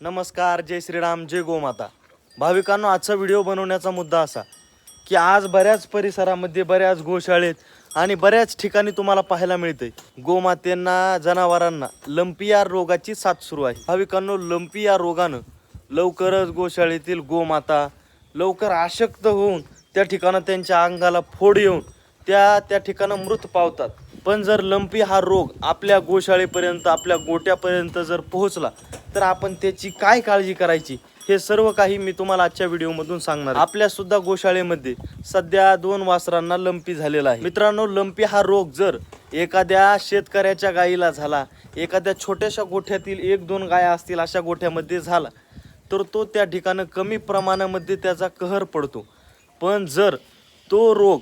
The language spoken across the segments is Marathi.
नमस्कार जय श्रीराम जय गोमाता. भाविकांनो आजचा व्हिडिओ बनवण्याचा मुद्दा असा की आज बऱ्याच परिसरामध्ये बऱ्याच गोशाळेत आणि बऱ्याच ठिकाणी तुम्हाला पाहायला मिळते गोमातेंना जनावरांना लंपिया रोगाची साथ सुरू आहे. भाविकांनो लंपिया रोगानं लवकरच गोशाळेतील गोमाता लवकर आशक्त होऊन त्या ठिकाणं त्यांच्या अंगाला फोड येऊन त्या त्या ठिकाणं मृत पावतात. पण जर लंपी हा रोग आपल्या गोशाळेपर्यंत आपल्या गोट्यापर्यंत जर पोहोचला तर आपण त्याची काय काळजी करायची? हे सर्व काही मी तुम्हाला आजच्या व्हिडिओमधून सांगणार आपल्या सुद्धा गोशाळेमध्ये सध्या दोन वासरांना लंपी झालेला आहे. मित्रांनो लंपी हा रोग जर एखाद्या शेतकऱ्याच्या गायीला झाला एखाद्या छोट्याशा गोठ्यातील एक दोन गाया असतील अशा गोठ्यामध्ये झाला तर तो त्या ठिकाणं कमी प्रमाणामध्ये त्याचा कहर पडतो. पण जर तो रोग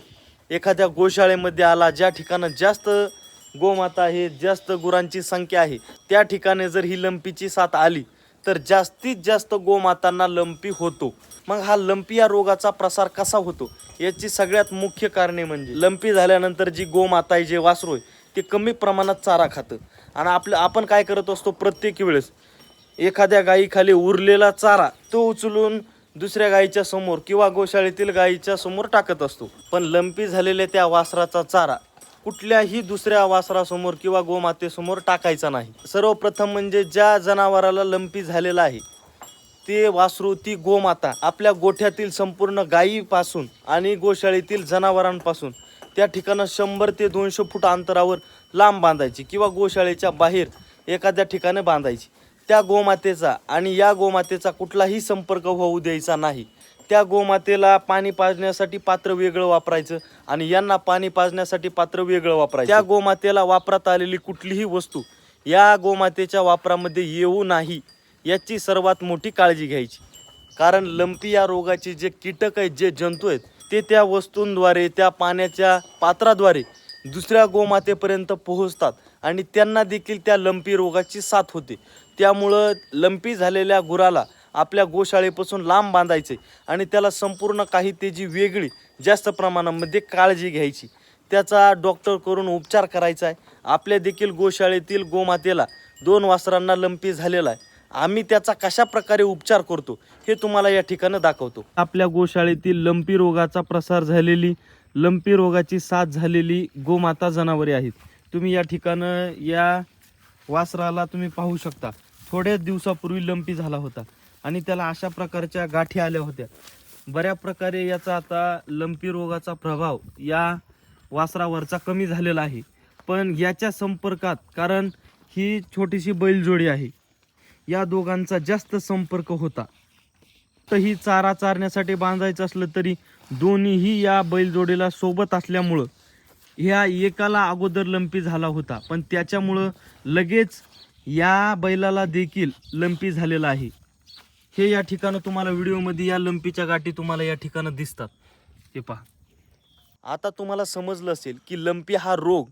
एखाद्या गोशाळेमध्ये आला ज्या ठिकाणं जास्त गोमाता आहे जास्त गुरांची संख्या आहे त्या ठिकाणी जर ही लंपीची साथ आली तर जास्तीत जास्त गोमातांना लंपी होतो. मग हा लंपी या रोगाचा प्रसार कसा होतो? याची सगळ्यात मुख्य कारणे म्हणजे लंपी झाल्यानंतर जी गोमाता आहे जे वासरू आहे ते कमी प्रमाणात चारा खातं. आणि आपलं आपण काय करत असतो प्रत्येक वेळेस? एखाद्या गायीखाली उरलेला चारा तो उचलून दुसऱ्या गायीच्या समोर किंवा गोशाळेतील गायीच्या समोर टाकत असतो. पण लंपी झालेल्या त्या वासराचा चारा कुठल्याही दुसऱ्या वासरासमोर किंवा गोमातेसमोर टाकायचा नाही. सर्वप्रथम म्हणजे ज्या जनावराला लंपी झालेला आहे ते वासरू ती गोमाता आपल्या गोठ्यातील संपूर्ण गायीपासून आणि गोशाळेतील जनावरांपासून त्या ठिकाणं शंभर ते दोनशे फूट अंतरावर लांब बांधायची किंवा गोशाळेच्या बाहेर एखाद्या ठिकाणी बांधायची. त्या गोमातेचा आणि या गोमातेचा कुठलाही संपर्क होऊ द्यायचा नाही. त्या गोमातेला पाणी पाजण्यासाठी पात्र वेगळं वापरायचं आणि यांना पाणी पाजण्यासाठी पात्र वेगळं वापरायचं. त्या गोमातेला वापरात आलेली कुठलीही वस्तू या गोमातेच्या वापरामध्ये येऊ नाही याची सर्वात मोठी काळजी घ्यायची. कारण लंपी या रोगाचे जे कीटक आहेत जे जंतू आहेत ते त्या वस्तूंद्वारे त्या पाण्याच्या पात्राद्वारे दुसऱ्या गोमातेपर्यंत पोहोचतात आणि त्यांना देखील त्या लंपी रोगाची साथ होते. त्यामुळं लंपी झालेल्या गुराला आपल्या गोशाळेपासून लांब बांधायचे आणि त्याला संपूर्ण काही त्याची वेगळी जास्त प्रमाणामध्ये काळजी घ्यायची. त्याचा डॉक्टर करून उपचार करायचा आहे. आपल्या देखील गोशाळेतील गोमातेला दोन वासरांना लंपी झालेला आहे. आम्ही त्याचा कशा प्रकारे उपचार करतो हे तुम्हाला या ठिकाणी दाखवतो. आपल्या गोशाळेतील लंपी रोगाचा प्रसार झालेली लंपी रोगाची साथ झालेली गोमाता जनावरे आहेत. तुम्ही या ठिकाणं या वासराला तुम्ही पाहू शकता. थोड्याच दिवसापूर्वी लंपी झाला होता. आणि त्याला अशा प्रकारच्या गाठी आल्या होत्या. बऱ्या प्रकारे याचा आता लंपी रोगाचा प्रभाव या वासरावरचा कमी झालेला आहे. पण याच्या संपर्कात कारण ही छोटीशी बैलजोडी आहे या दोघांचा जास्त संपर्क होता. तर ही चारा चारण्यासाठी बांधायचं असलं तरी दोन्हीही या बैलजोडीला सोबत असल्यामुळं ह्या एकाला अगोदर लंपी झाला होता. पण त्याच्यामुळं लगेच या बैलाला देखील लंपी झालेला आहे. हे या ठिकाणं तुम्हाला व्हिडिओमध्ये या लंपीच्या गाठी तुम्हाला या ठिकाणं दिसतात. हे पहा. आता तुम्हाला समजलं असेल की लंपी हा रोग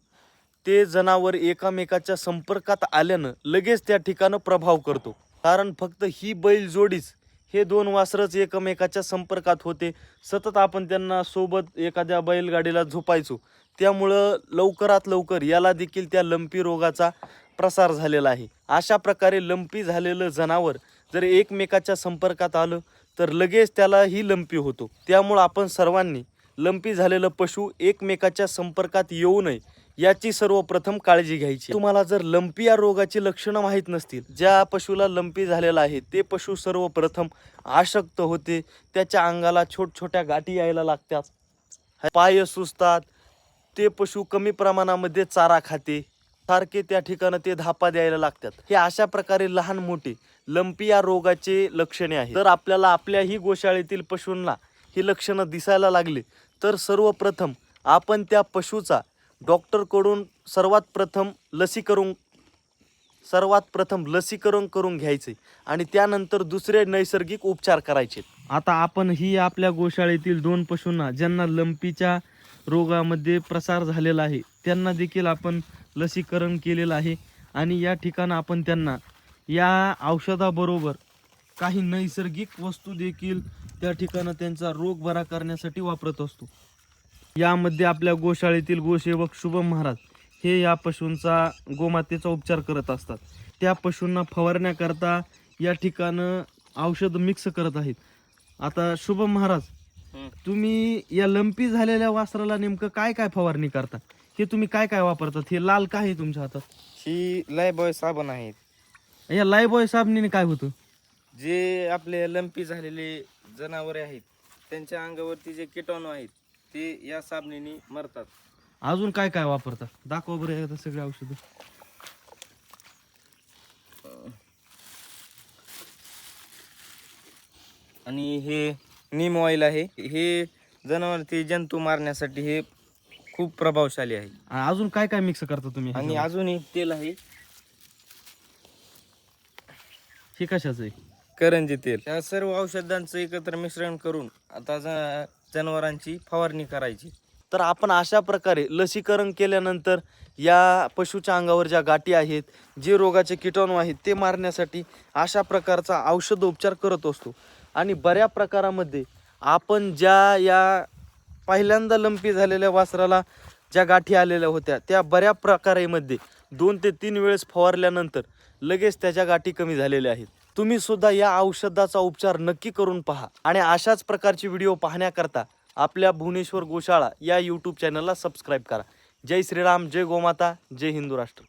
ते जनावर एकामेकाच्या संपर्कात आल्यानं लगेच त्या ठिकाणं प्रभाव करतो. कारण फक्त ही बैल जोडीच हे दोन वासरच एकमेकाच्या संपर्कात होते. सतत आपण त्यांना सोबत एखाद्या बैलगाडीला झोपायचो. त्यामुळं लवकरात लवकर याला देखील त्या लंपी रोगाचा प्रसार झालेला आहे. अशा प्रकारे लंपी झालेलं जनावर जर एकमेकाच्या संपर्कात आलं तर लगेच त्याला ही लंपी होतो. त्यामुळं आपण सर्वांनी लंपी झालेलं पशु एकमेकाच्या संपर्कात येऊ नये याची सर्वप्रथम काळजी घ्यायची. तुम्हाला जर लंपी या रोगाची लक्षणं माहीत नसतील ज्या पशुला लंपी झालेला आहे ते पशु सर्वप्रथम आशक्त होते. त्याच्या अंगाला छोट छोट्या गाठी यायला लागतात. पाय सुचतात ते पशु कमी प्रमाणामध्ये चारा खाते. सारखे त्या ठिकाणी ते धापा द्यायला लागतात. हे अशा प्रकारे लहान मोठे लंपी या रोगाचे लक्षणे आहेत. तर आपल्याला आपल्याही गोशाळेतील पशूंना ही लक्षणं दिसायला लागली तर सर्वप्रथम आपण त्या पशुचा डॉक्टरकडून सर्वात प्रथम लसीकरण सर्वात प्रथम लसीकरण करून घ्यायचे आणि त्यानंतर दुसरे नैसर्गिक उपचार करायचे. आता आपण ही आपल्या गोशाळेतील दोन पशूंना ज्यांना लंपीच्या रोगामध्ये प्रसार झालेला आहे त्यांना देखील आपण लसीकरण केलेलं आहे. आणि या ठिकाणी आपण त्यांना या औषधाबरोबर काही नैसर्गिक वस्तू देखील त्या ठिकाणी त्यांचा रोग बरा करण्यासाठी वापरत असतो. यामध्ये आपल्या गोशाळेतील गोसेवक शुभम महाराज हे या पशूंचा गोमातेचा उपचार करत असतात. त्या पशूंना फवारण्याकरता या ठिकाणं औषध मिक्स करत आहेत. आता शुभम महाराज. तुम्ही या लंपी झालेल्या वासराला नेमकं काय काय फवारणी करता? हे तुम्ही काय काय वापरतात? हे लाल काय आहे तुमच्या हातात? ही लायबॉय साबण आहेत. या लायबॉय साबणीने काय होतं? जे आपले लंपी झालेले जनावरे आहेत त्यांच्या अंगावरती जे किटाणू आहेत ते या साबणीने मरतात. अजून काय काय वापरतात दाखवा बरं एकदा सगळे औषधं. आणि हे नीम ऑइल आहे. हे जनावर ते जंतू मारण्यासाठी हे खूप प्रभावशाली आहे. आणि अजून काय काय मिक्स करता तुम्ही आणि? अजून एक तेल आहे. हे कशाचं आहे? करंजी तेल. या सर्व औषधांचं एकत्र मिश्रण करून आता ज- जनावरांची फवारणी करायची. तर आपण अशा प्रकारे लसीकरण केल्यानंतर या पशुच्या अंगावर ज्या गाठी आहेत जे रोगाचे किटाणू आहेत ते मारण्यासाठी अशा प्रकारचा औषधोपचार करत असतो. आणि बऱ्या प्रकारामध्ये आपण ज्या या पहिल्यांदा लंपी झालेल्या वासराला ज्या गाठी आलेल्या होत्या त्या बऱ्या प्रकारेमध्ये दोन ते तीन वेळेस फवारल्यानंतर लगेच त्याच्या गाठी कमी झालेल्या आहेत. तुम्ही सुद्धा या औषधाचा उपचार नक्की करून पहा आणि अशाच प्रकारची व्हिडिओ पाहण्याकरता आपल्या भुवनेश्वर गोशाळा या यूट्यूब चॅनलला सबस्क्राईब करा. जय श्रीराम जय गोमाता जय हिंदू राष्ट्र.